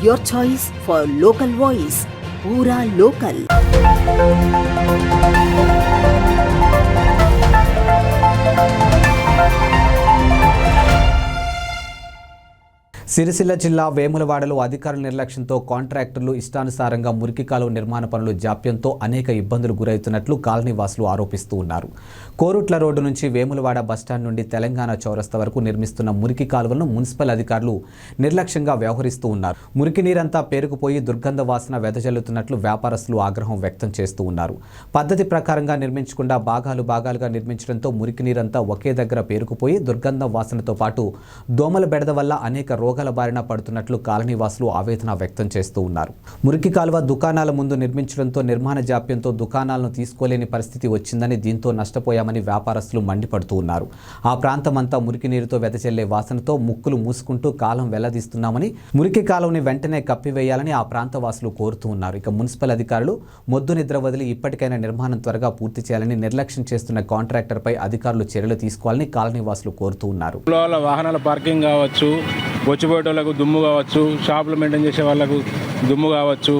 your choice for local voice. Pura local. thank you Sircilla జిల్లా వేములవాడలో అధికారుల నిర్లక్ష్యంతో కాంట్రాక్టర్లు ఇష్టానుసారంగా మురికి కాలువ నిర్మాణ పనులు జాప్యంతో అనేక ఇబ్బందులు గురవుతున్నట్లు కాలనీవాసులు ఆరోపిస్తూ ఉన్నారు. కోరుట్ల రోడ్డు నుంచి వేములవాడ బస్టాండ్ నుండి తెలంగాణ చౌరస్తా వరకు నిర్మిస్తున్న మురికి కాలువలను మున్సిపల్ అధికారులు నిర్లక్ష్యంగా వ్యవహరిస్తూ ఉన్నారు. మురికి నీరంతా పేరుకుపోయి దుర్గంధ వాసన వెదజల్లుతున్నట్లు వ్యాపారస్తులు ఆగ్రహం వ్యక్తం చేస్తూ ఉన్నారు. పద్ధతి ప్రకారంగా నిర్మించకుండా భాగాలు భాగాలుగా నిర్మించడంతో మురికి నీరంతా ఒకే దగ్గర పేరుకుపోయి దుర్గంధ వాసనతో పాటు దోమల బెడద వల్ల అనేక రోగాలు బారిన పడుతున్నట్లు కాలనీవాసులు ఆవేదన వ్యక్తం చేస్తూ ఉన్నారు. మురికి కాలువ దుకాణాల ముందు నిర్మించడంతో నిర్మాణ జాప్యంతో దుకాణాలను తీసుకోలేని పరిస్థితి వచ్చిందని దీంతో నష్టపోయామని వ్యాపారస్తులు మండిపడుతూ ఉన్నారు. ఆ ప్రాంతమంతా మురికి నీరుతో వెదజల్లే వాసనతో ముక్కులు మూసుకుంటూ కాలం వెల్లదీస్తున్నామని మురికి కాలువని వెంటనే కప్పివేయాలని ఆ ప్రాంత వాసులు కోరుతూ ఉన్నారు. ఇక మున్సిపల్ అధికారులు మొద్దు నిద్ర వదిలి ఇప్పటికైనా నిర్మాణం త్వరగా పూర్తి చేయాలని నిర్లక్ష్యం చేస్తున్న కాంట్రాక్టర్పై అధికారులు చర్యలు తీసుకోవాలని కాలనీవాసులు కోరుతూ ఉన్నారు. వాహనాల పార్కింగ్ కావచ్చు పోయేటోళ్ళకు దుమ్ము కావచ్చు షాపులు మెయింటైన్ చేసే వాళ్ళకు దుమ్ము కావచ్చు.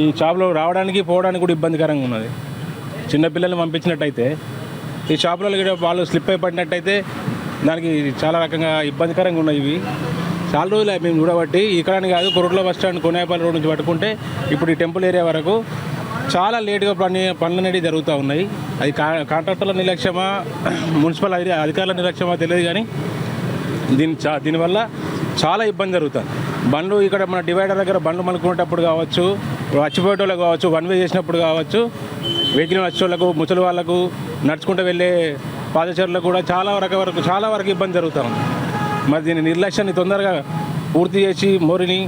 ఈ షాపులో రావడానికి పోవడానికి కూడా ఇబ్బందికరంగా ఉన్నది. చిన్నపిల్లల్ని పంపించినట్టయితే ఈ షాపులలో కూడా వాళ్ళు స్లిప్ అయి పడినట్టయితే దానికి చాలా రకంగా ఇబ్బందికరంగా ఉన్నాయి ఇవి. చాలా రోజులు మేము చూడబట్టి ఇక్కడని కాదు Koratla bus stand Konepalli road నుంచి పట్టుకుంటే ఇప్పుడు ఈ టెంపుల్ ఏరియా వరకు చాలా లేటుగా పని పనులు అనేవి జరుగుతూ ఉన్నాయి. అది కా కాంట్రాక్టర్ల నిర్లక్ష్యమా మున్సిపల్ అధికారుల నిర్లక్ష్యమా తెలియదు కానీ దీని చా దీనివల్ల చాలా ఇబ్బంది జరుగుతుంది. బండ్లు ఇక్కడ మన డివైడర్ దగ్గర బండ్లు మలుకునేటప్పుడు కావచ్చు వచ్చిపోయేటోళ్ళకు కావచ్చు వన్ వే చేసినప్పుడు కావచ్చు వెహికల్ వచ్చేటోళ్ళకు ముసలి వాళ్ళకు నడుచుకుంటూ వెళ్ళే పాదచారులకు కూడా చాలా వరకు వరకు చాలా వరకు ఇబ్బంది జరుగుతుంది మరి దీని నిర్లక్ష్యాన్ని తొందరగా పూర్తి చేసి మోరిని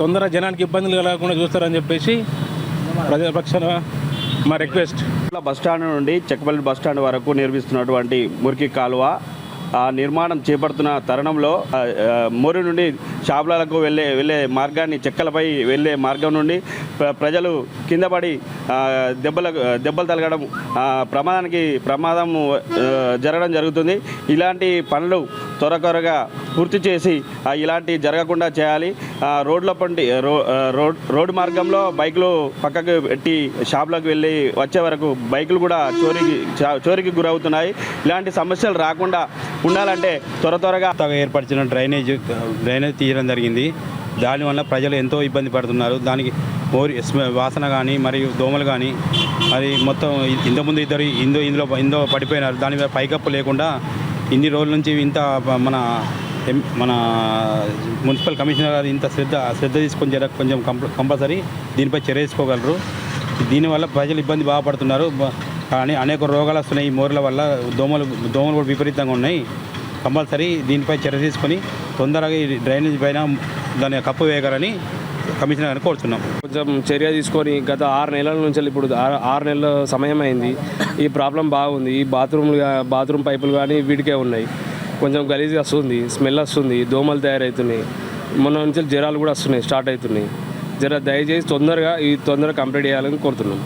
తొందరగా జనానికి ఇబ్బందులు కలగకుండా చూస్తారని చెప్పేసి ప్రజాపక్షాన మా రిక్వెస్ట్. బస్ స్టాండ్ నుండి చెక్కపల్లి బస్ స్టాండ్ వరకు నిర్మిస్తున్నటువంటి మురికి కాలువ నిర్మాణం చేపడుతున్న తరుణంలో మోరి నుండి షాపులకు వెళ్ళే వెళ్ళే మార్గాన్ని చెక్కలపై వెళ్ళే మార్గం నుండి ప్ర- ప్రజలు కింద పడి దెబ్బల దెబ్బలు తలగడం ప్రమాదానికి ప్రమాదం జరగడం జరుగుతుంది. ఇలాంటి పనులు త్వర త్వరగా పూర్తి చేసి ఇలాంటి జరగకుండా చేయాలి. రోడ్ల పండి రోడ్ రోడ్డు మార్గంలో బైకులు పక్కకు పెట్టి షాపులకు వెళ్ళి వచ్చే వరకు బైకులు కూడా చోరీకి చోరీకి గురవుతున్నాయి. ఇలాంటి సమస్యలు రాకుండా ఉండాలంటే త్వర త్వరగా ఏర్పరిచిన డ్రైనేజ్ డ్రైనేజ్ తీయడం జరిగింది. దానివల్ల ప్రజలు ఎంతో ఇబ్బంది పడుతున్నారు. దానికి మోరి స్మె- వాసన కానీ మరియు దోమలు కానీ మరి మొత్తం ఇంతకుముందు ఇద్దరు ఇందో ఇందులో ఇందో పడిపోయినారు. దాని మీద పైకప్పు లేకుండా ఇన్ని రోజుల నుంచి ఇంత మన ఎం- మన మున్సిపల్ కమిషనర్ గారు ఇంత శ్రద్ధ శ్రద్ధ తీసుకొని జర కొంచెం కంపల్సరీ దీనిపై చర్య తీసుకోగలరు. దీనివల్ల ప్రజలు ఇబ్బంది బాగా పడుతున్నారు. కానీ అనేక రోగాలు వస్తున్నాయి. ఈ మోర్ల వల్ల దోమలు దోమలు కూడా విపరీతంగా ఉన్నాయి. కంపల్సరీ దీనిపై చర్య తీసుకొని తొందరగా ఈ డ్రైనేజ్ పైన దాన్ని కప్పు వేయగలని కమిషనర్ గారిని కోరుతున్నాం కొంచెం చర్య తీసుకొని గత ఆరు నెలల నుంచి ఇప్పుడు ఆరు నెలల సమయం అయింది ఈ ప్రాబ్లం బాగుంది. ఈ బాత్రూమ్లు బాత్రూమ్ పైపులు కానీ వీటికే ఉన్నాయి. కొంచెం గలీజ్గా వస్తుంది. స్మెల్ వస్తుంది. దోమలు తయారవుతున్నాయి. మొన్న నుంచి జ్వరాలు కూడా వస్తున్నాయి. స్టార్ట్ అవుతున్నాయి. జర దయచేసి తొందరగా ఈ తొందరగా కంప్లీట్ చేయాలని కోరుతున్నాం.